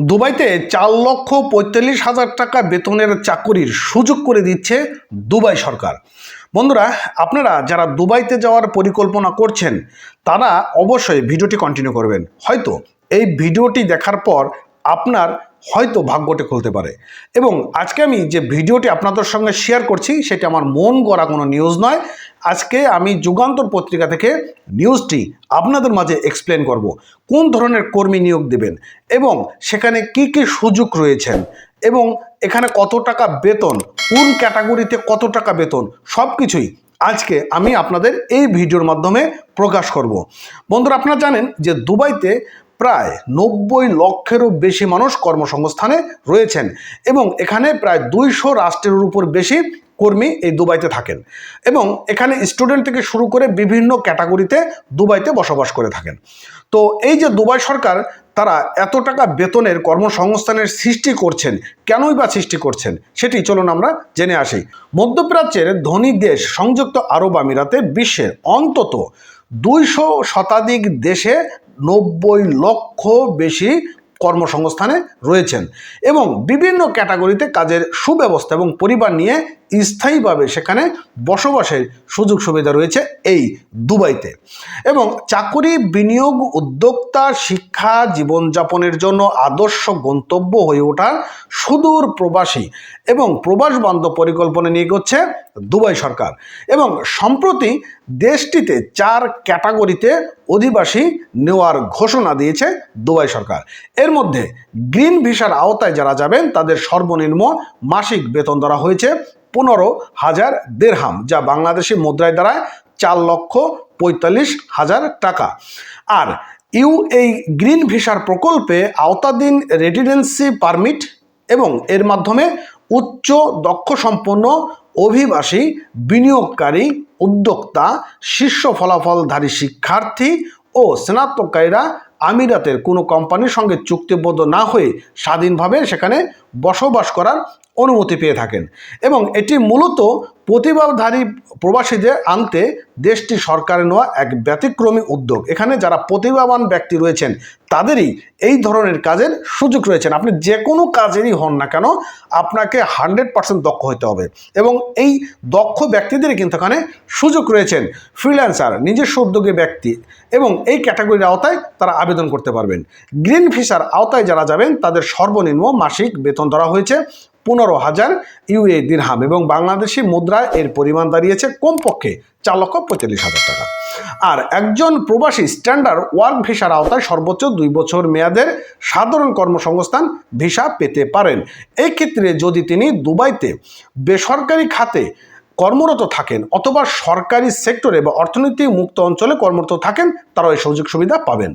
দুবাইতে চার লক্ষ পঁয়তাল্লিশ হাজার টাকা বেতনের চাকরির সুযোগ করে দিচ্ছে দুবাই সরকার। বন্ধুরা, আপনারা যারা দুবাইতে যাওয়ার পরিকল্পনা করছেন, তারা অবশ্যই ভিডিওটি কন্টিনিউ করবেন। হয়তো এই ভিডিওটি দেখার পর আপনার হয়তো ভাগ্যটি খুলতে পারে। এবং আজকে আমি যে ভিডিওটি আপনাদের সঙ্গে শেয়ার করছি, সেটা আমার মন গড়া কোনো নিউজ নয়। আজকে আমি যুগান্তর পত্রিকা থেকে নিউজটি আপনাদের মাঝে এক্সপ্লেন করব। কোন ধরনের কর্মী নিয়োগ দেবেন এবং সেখানে কি কি সুযোগ রয়েছেন এবং এখানে কত টাকা বেতন, কোন ক্যাটাগরিতে কত টাকা বেতন সব কিছুই আজকে আমি আপনাদের এই ভিডিওর মাধ্যমে প্রকাশ করব। বন্ধুরা, আপনারা জানেন যে দুবাইতে প্রায় নব্বই লক্ষেরও বেশি মানুষ কর্মসংস্থানে রয়েছেন এবং এখানে প্রায় দুইশো রাষ্ট্রের উপর বেশি কর্মী এই দুবাইতে থাকেন এবং এখানে স্টুডেন্ট থেকে শুরু করে বিভিন্ন ক্যাটাগরিতে দুবাইতে বসবাস করে থাকেন। তো এই যে দুবাই সরকার, তারা এত টাকা বেতনের কর্মসংস্থানের সৃষ্টি করছেন, কেনই বা সৃষ্টি করছেন, সেটি চলুন আমরা জেনে আসি। মধ্যপ্রাচ্যের ধনী দেশ সংযুক্ত আরব আমিরাতে বিশ্বের অন্তত দুইশো শতাধিক দেশে নব্বই লক্ষ বেশি কর্মসংস্থানে রয়েছেন এবং বিভিন্ন ক্যাটাগরিতে কাজের সুব্যবস্থা এবং পরিবার নিয়ে স্থায়ীভাবে সেখানে বসবাসের সুযোগ সুবিধা রয়েছে এই দুবাইতে। এবং চাকুরি বিনিয়োগ উদ্যোক্তা শিক্ষা জীবনযাপনের জন্য আদর্শ গন্তব্য হয়ে ওঠার সুদূর প্রবাসী এবং প্রবাস বান্ধব পরিকল্পনা নিয়ে করছে দুবাই সরকার। এবং সম্প্রতি দেশটিতে চার ক্যাটাগরিতে অধিবাসী নেওয়ার ঘোষণা দিয়েছে দুবাই সরকার। এর মধ্যে গ্রিন ভিসার আওতায় যারা যাবেন, তাদের সর্বনিম্ন মাসিক বেতন ধরা হয়েছে পনেরো হাজার দেড়হাম, যা বাংলাদেশি মুদ্রায় দ্বারায় চার লক্ষ পঁয়তাল্লিশ হাজার টাকা। আর ইউ এই গ্রিন ভিসার প্রকল্পে আওতাধীন রেসিডেন্সি পারমিট এবং এর মাধ্যমে উচ্চ দক্ষ সম্পন্ন অভিবাসী বিনিয়োগকারী উদ্যোক্তা, শীর্ষ ফলাফলধারী শিক্ষার্থী ও স্নাতককারীরা আমিরাতের কোনো কোম্পানির সঙ্গে চুক্তিবদ্ধ না হয়ে স্বাধীনভাবে সেখানে বসবাস করার অনুমতি পেয়ে থাকেন। এবং এটি মূলত প্রতিভাধারী প্রবাসীদের আনতে দেশটি সরকারের নেওয়া এক ব্যতিক্রমী উদ্যোগ। এখানে যারা প্রতিভাবান ব্যক্তি রয়েছেন, তাদেরই এই ধরনের কাজের সুযোগ রয়েছেন। আপনি যে কোনো কাজেরই হন না কেন, আপনাকে হান্ড্রেড পার্সেন্ট দক্ষ হতে হবে এবং এই দক্ষ ব্যক্তিদেরই কিন্তু এখানে সুযোগ রয়েছেন ফ্রিল্যান্সার, নিজস্ব উদ্যোগী ব্যক্তি এবং এই ক্যাটাগরির আওতায় তারা আবেদন করতে পারবেন। গ্রিন ভিসার আওতায় যারা যাবেন, তাদের সর্বনিম্ন মাসিক বেতন ধরা হয়েছে পনেরো হাজার ইউএ দিনহাম এবং বাংলাদেশি মুদ্রায় এর পরিমাণ দাঁড়িয়েছে কমপক্ষে চার লক্ষ পঁয়তাল্লিশ হাজার টাকা। আর একজন প্রবাসী স্ট্যান্ডার্ড ওয়ার্ক ভিসার আওতায় সর্বোচ্চ দুই বছর মেয়াদের সাধারণ কর্মসংস্থান ভিসা পেতে পারেন। এই ক্ষেত্রে যদি তিনি দুবাইতে বেসরকারি খাতে কর্মরত থাকেন অথবা সরকারি সেক্টরে বা অর্থনৈতিক মুক্ত অঞ্চলে কর্মরত থাকেন, তারাও এই সুযোগ সুবিধা পাবেন।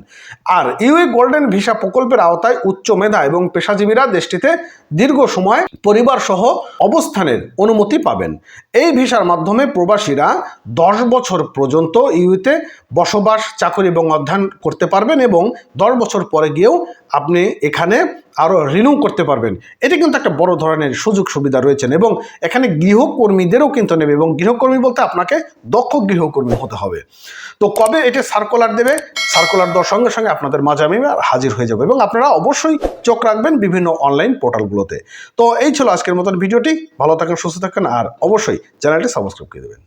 আর ইউএ গোল্ডেন ভিসা প্রকল্পের আওতায় উচ্চ মেধা এবং পেশাজীবীরা দেশটিতে দীর্ঘ সময় পরিবার সহ অবস্থানের অনুমতি পাবেন। এই ভিসার মাধ্যমে প্রবাসীরা দশ বছর পর্যন্ত ইউতে বসবাস, চাকরি এবং অধ্যয়ন করতে পারবেন এবং দশ বছর পরে গিয়েও আপনি এখানে আরও রিনিউ করতে পারবেন। এটি কিন্তু একটা বড় ধরনের সুযোগ সুবিধা রয়েছেন এবং এখানে গৃহকর্মীদেরও কিন্তু নেবে এবং গৃহকর্মী বলতে আপনাকে দক্ষ গৃহকর্মী হতে হবে। তো কবে এটি সার্কুলার দেবে? সার্কুলার দেওয়ার সঙ্গে সঙ্গে আপনাদের মাঝে আমি হাজির হয়ে যাব এবং আপনারা অবশ্যই চোখ রাখবেন বিভিন্ন অনলাইন পোর্টালগুলোতে তো এই ছিল আজকের মতন ভিডিওটি। ভালো থাকেন, সুস্থ থাকেন, আর অবশ্যই চ্যানেলটি সাবস্ক্রাইব করে দেবেন।